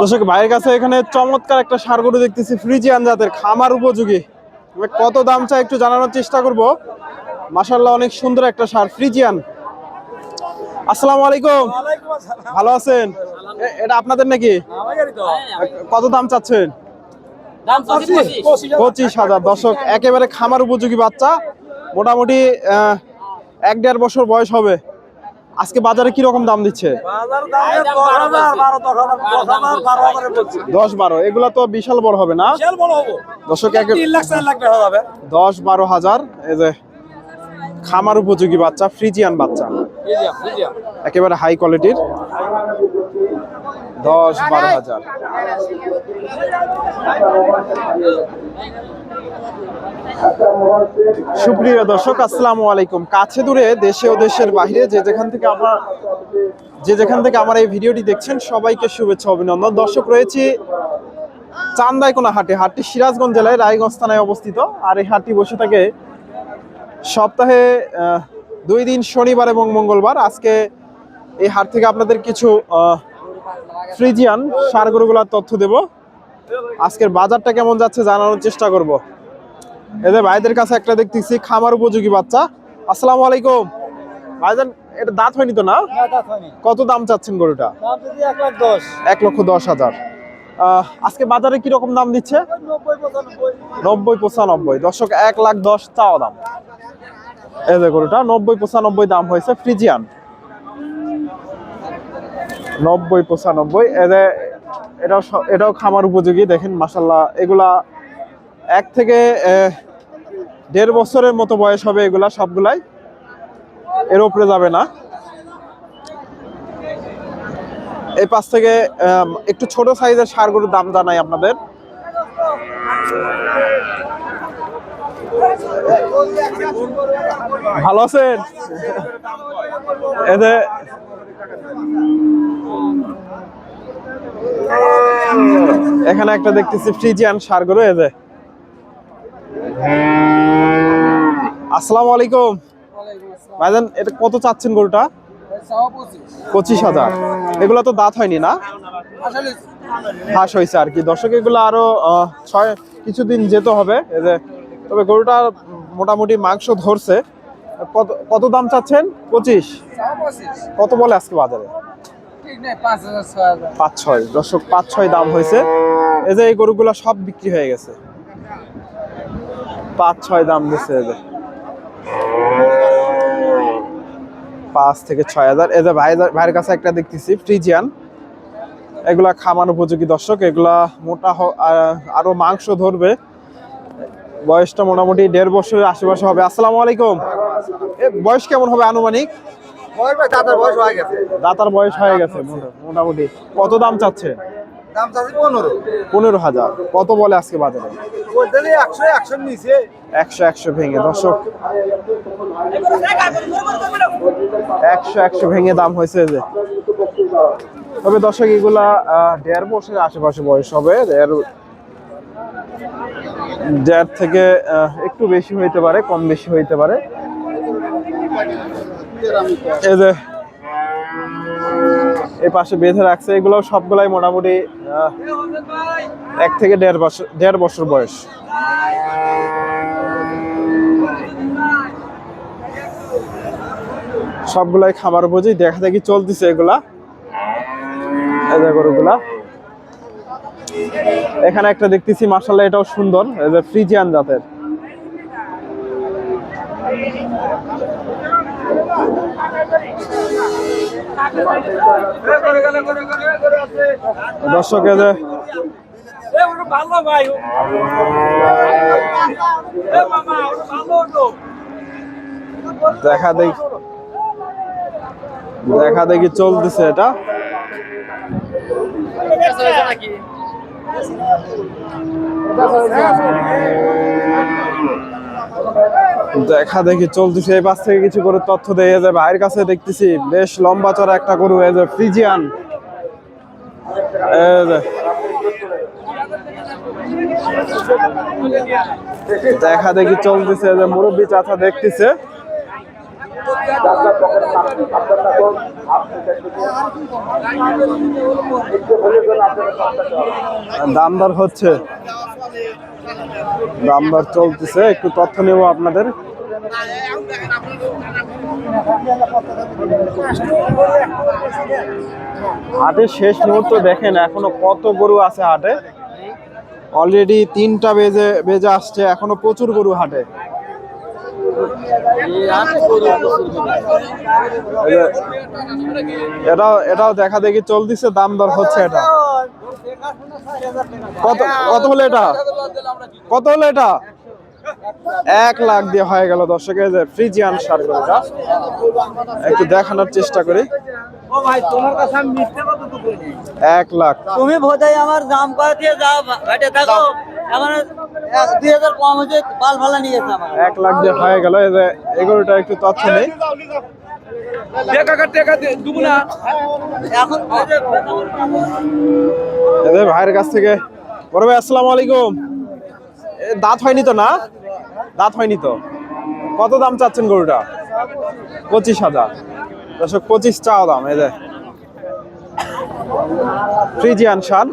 দর্শক ভাইয়ের কাছে এখানে চমৎকার একটা সার গরু দেখতেছি ফ্রিজিয়ান জাতের খামার উপযোগী। কত দাম চাই একটু জানানোর চেষ্টা করব। মাশাল্লাহ অনেক সুন্দর একটা সার ফ্রিজিয়ান। আসসালামু আলাইকুম। ভালো আছেন? এটা আপনাদের নাকি? কত দাম চাচ্ছেন? পঁচিশ হাজার। দর্শক একেবারে খামার উপযোগী বাচ্চা। মোটামুটি এক দেড় বছর বয়স হবে। আজকে বাজারে কি রকম দাম দিচ্ছে? দশ বারো এগুলা তো বিশাল বড় হবে না? দশ বারো হাজার এই যে খামার উপযোগী বাচ্চা ফ্রিজিয়ান বাচ্চা। একেবারে হাই কোয়ালিটির দশ বারো হাজার। সুপ্রিয় দর্শক, আসসালামু আলাইকুম। কাছে দূরে দেশে ও দেশের বাইরে যে যেখান থেকে আমার যে যেখান থেকে আমার এই ভিডিওটি দেখছেন, সবাইকে শুভেচ্ছা, অভিনন্দন। দর্শক, রয়েছি চান্দাইকোনা হাটে হাটটি সিরাজগঞ্জ জেলায়, রায়গঞ্জ থানায় অবস্থিত। আর এই হাটটি বসে থাকে সপ্তাহে দুই দিন, শনিবার এবং মঙ্গলবার। আজকে এই হাট থেকে আপনাদের কিছু ফ্রিজিয়ান সার গরুগুলার তথ্য দেব। আজকের বাজারটা কেমন যাচ্ছে জানানোর চেষ্টা করব। এদের ভাইদের কাছে একটা দেখতেছি খামার উপযোগী বাচ্চা। আসসালামু আলাইকুম। ভাইজান এটা দাঁত হয়নি তো না? কত দাম চাচ্ছেন গরুটা? এক লক্ষ দশ হাজার। আজকে বাজারে কি রকম দাম দিচ্ছে? নব্বই পঁচানব্বই। দর্শক এক লাখ দশ চাওয়া দাম। এই যে গরুটা নব্বই পঁচানব্বই দাম হয়েছে ফ্রিজিয়ান। নব্বই পঁচানব্বই। এদের এটাও এটাও খামার উপযোগী। দেখেন মাসাল্লাহ এগুলা এক থেকে দেড় বছরের মতো বয়স হবে এগুলা সবগুলাই। এর উপরে যাবে না। এই পাশ থেকে একটু ছোট সাইজের সার গরুর দাম জানাই আপনাদের। ভালো আছেন? এদের এখানে একটা দেখতেছি ফ্রিজিয়ান সার গরু আসসালামু আলাইকুম। ভাইজান এটা কত চাচ্ছেন গরুটা? পঁচিশ। হাজার। এগুলো তো দাঁত হয়নি না? হাঁস হয়েছে আর কি। দর্শক এগুলো আরও ছয় কিছুদিন যেতে হবে। এই যে তবে গরুটা মোটামুটি মাংস ধরছে। কত কত দাম চাচ্ছেন? পঁচিশ। কত বলে আজকে বাজারে? পাঁচ ছয় দর্শক পাঁচ ছয় দাম হয়েছে। এই যে এই গরুগুলো সব বিক্রি হয়ে গেছে। পাঁচ ছয় দাম দিচ্ছে এদের পাঁচ থেকে ছয় হাজার। এদের ভাই ভাইয়ের কাছে একটা দেখতেছি ফ্রিজিয়ান এগুলা খামার উপযোগী দর্শক এগুলা মোটা আরও মাংস ধরবে। বয়সটা মোটামুটি দেড় বছরের আশেপাশে হবে। আসসালামু আলাইকুম। এ বয়স কেমন হবে আনুমানিক? দাতার বয়স হয়ে গেছে মোটা- মোটামুটি। কত দাম চাচ্ছে? পনেরো। হাজার। কত বলে আজকে বাজারে? একশো একশো ভেঙে। দর্শক একশো একশো ভেঙে দাম হয়েছে যে। তবে দর্শক এগুলা দেড় বছরের আশেপাশে বয়স হবে। দেড় দেড় থেকে একটু বেশি হইতে পারে কম বেশি হইতে পারে। এই যে এই পাশে বেঁধে রাখছে এগুলো সবগুলাই মোটামুটি এক থেকে দেড় বছর দেড় বছর বয়স। সবগুলাই খাবার বুঝি দেখা দেখি চলতেছে এগুলা। গরুগুলা। এখানে একটা দেখতেছি মার্শাল্লাহ এটাও সুন্দর ফ্রিজিয়ান জাতের। দর্শক যে ভালো ভাই দেখা দেখি দেখা দেখি চলতেছে এটা। দেখা দেখি চলতেছে, এই পাশ থেকে কিছু করে তথ্য দেয় যে ভাইয়ের কাছে দেখতেছি, বেশ লম্বা চড়া একটা গরু, এই যে ফ্রিজিয়ান। দেখা দেখি চলতেছে যে মুরব্বী চাচা দেখতেছে। দাম দর হচ্ছে। দাম দর চলতেছে, একটু তথ্য নেব আপনাদের। হাটের শেষ মুহূর্ত দেখেন, এখনও কত গরু আছে হাটে। অলরেডি তিনটা বেজে বেজে আসছে, এখনও প্রচুর গরু হাটে। এটাও এটাও দেখা দেখি চলতেছে দাম দর হচ্ছে এটা। কত কত হলো এটা? কত হলো এটা? এক লাখ দিয়ে হয়ে গেল দর্শকের যে ফ্রিজিয়ান সার একটু দেখানোর চেষ্টা করি। এক লাখ। তুমি বোধহয় আমার দাম দিয়ে যাও থাকো আমার এক- লাখ দিয়ে হয়ে গেল একটু তথ্য নেই। এদের ভাইয়ের কাছ থেকে। বড় ভাই আসসালামু আলাইকুম। দাঁত হয়নি তো না? দাঁত হয়নি তো? কত দাম চাচ্ছেন গরুটা? পঁচিশ হাজার। দর্শক পঁচিশ চাও দাম এই যে। ফ্রিজিয়ান যে,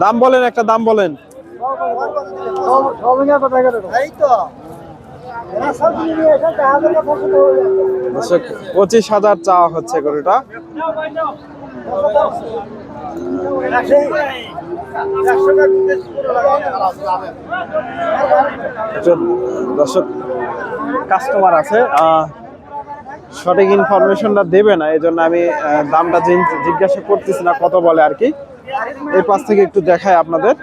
দাম বলেন একটা দাম বলেন। এই পঁচিশ হাজার চাওয়া হচ্ছে গরুটা। দর্শক কাস্টমার আছে আহ, সঠিক ইনফরমেশনটা দেবে না এই জন্য আমি দামটা জিজ্ঞাসা করতেছি না কত বলে আর কি। এই পাশ থেকে একটু দেখায় আপনাদের।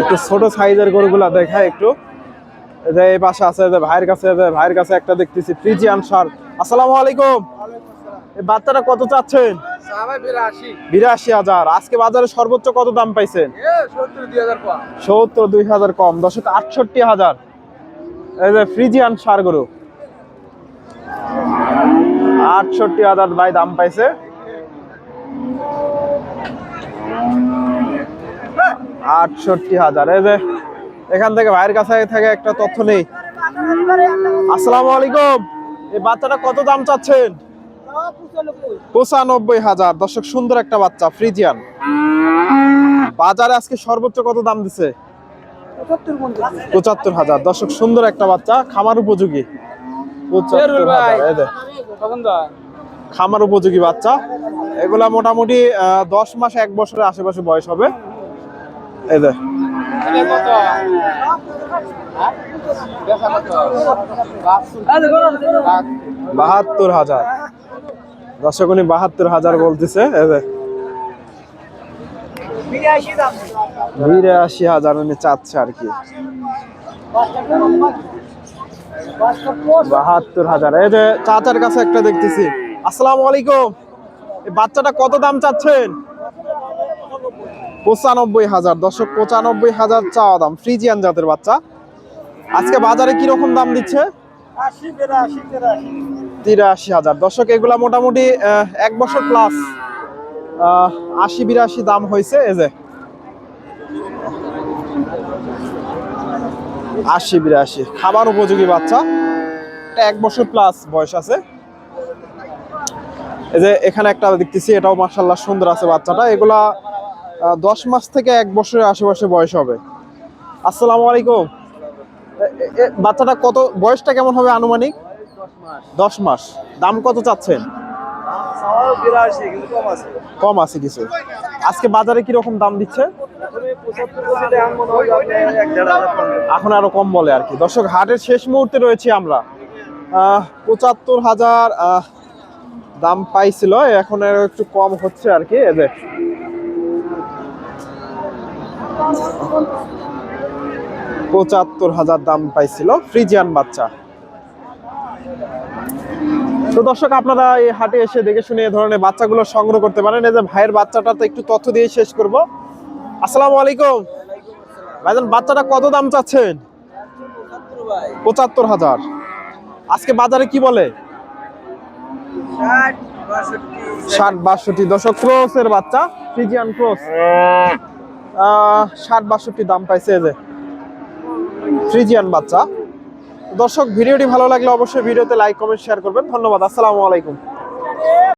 একটু ছোট সাইজের গরুগুলা দেখায় একটু। যে এই পাশে আছে যে ভাইয়ের কাছে ভাইয়ের কাছে একটা দেখতেছি ফ্রিজিয়ান সার। আসসালামু আলাইকুম। এই বাচ্চাটা কত চাচ্ছেন? বিরাশি হাজার। আজকে বাজারে সর্বোচ্চ কত দাম পাইছেন? সত্তর দুই হাজার কম। দশক আটষট্টি হাজার। ফ্রিজিয়ান সার গরু। আটষট্টি হাজার ভাই দাম পাইছে। আটষট্টি হাজার। এই যে এখান থেকে ভাইয়ের কাছে থেকে একটা তথ্য নেই। আসসালামু আলাইকুম। এই বাচ্চাটা কত দাম চাচ্ছেন? পঁচানব্বই হাজার। দর্শক, সুন্দর একটা বাচ্চা, ফ্রিজিয়ান। বাজারে আজকে সর্বোচ্চ কত দাম দিছে? পঁচাত্তর হাজার। দর্শক সুন্দর একটা বাচ্চা খামার উপযোগী। খামার উপযোগী বাচ্চা। এগুলা মোটামুটি দশ মাস এক বছরের আশেপাশে বয়স হবে। বাহাত্তর হাজার। দর্শক উনি বাহাত্তর হাজার বলতেছে এই যে। বিরাশি হাজার উনি চাচ্ছে আর কি। বাহাত্তর হাজার। এই যে চাচার কাছে একটা দেখতেছি। আসসালামু আলাইকুম। বাচ্চাটা কত দাম চাচ্ছেন? পঁচানব্বই হাজার। দর্শক পঁচানব্বই হাজার চাওয়া দাম। ফ্রিজিয়ান জাতের বাচ্চা। আজকে বাজারে কীরকম দাম দিচ্ছে? তিরাশি। হাজার। দর্শক এগুলা মোটামুটি এক বছর প্লাস আশি বিরাশি দাম হয়েছে, এই যে। আশি বিরাশি। খাবার উপযোগী বাচ্চা। এক বছর প্লাস বয়স আছে। এই যে এখানে একটা দেখতেছি, এটাও মার্শাল্লাহ সুন্দর আছে বাচ্চাটা। এগুলা দশ মাস থেকে এক বছরের আশেপাশে বয়স হবে। আসসালামু আলাইকুম। বাচ্চাটা কত, বয়সটা কেমন হবে আনুমানিক? দশ মাস। দাম কত চাচ্ছেন? কম আছে। কিছু। আজকে বাজারে কি রকম দাম দিচ্ছে? এখন আরও কম বলে আর কি। দর্শক, হাটের শেষ মুহূর্তে রয়েছি আমরা। পঁচাত্তর হাজার দাম পাইছিল, এখন একটু কম হচ্ছে আর কি এদের পঁচাত্তর হাজার দাম পাইছিল, ফ্রিজিয়ান বাচ্চা। তো দর্শক আপনারা এই হাটে এসে দেখে শুনে এই ধরনের বাচ্চাগুলো সংগ্রহ করতে পারেন। এই যে ভাইয়ের বাচ্চাটা তো একটু তথ্য দিয়ে শেষ করব। আসসালামু আলাইকুম। ভাইজান বাচ্চাটা কত দাম চাচ্ছেন? পঁচাত্তর হাজার। আজকে বাজারে কি বলে? ষাট বাষট্টি। দশক ক্রোসের বাচ্চা ফ্রিজিয়ান ক্রোস। ষাট বাষট্টি দাম পাইছে এই যে ফ্রিজিয়ান বাচ্চা। দর্শক ভিডিওটি ভালো লাগলে অবশ্যই ভিডিওতে লাইক কমেন্ট শেয়ার করবেন। ধন্যবাদ আসসালামু আলাইকুম।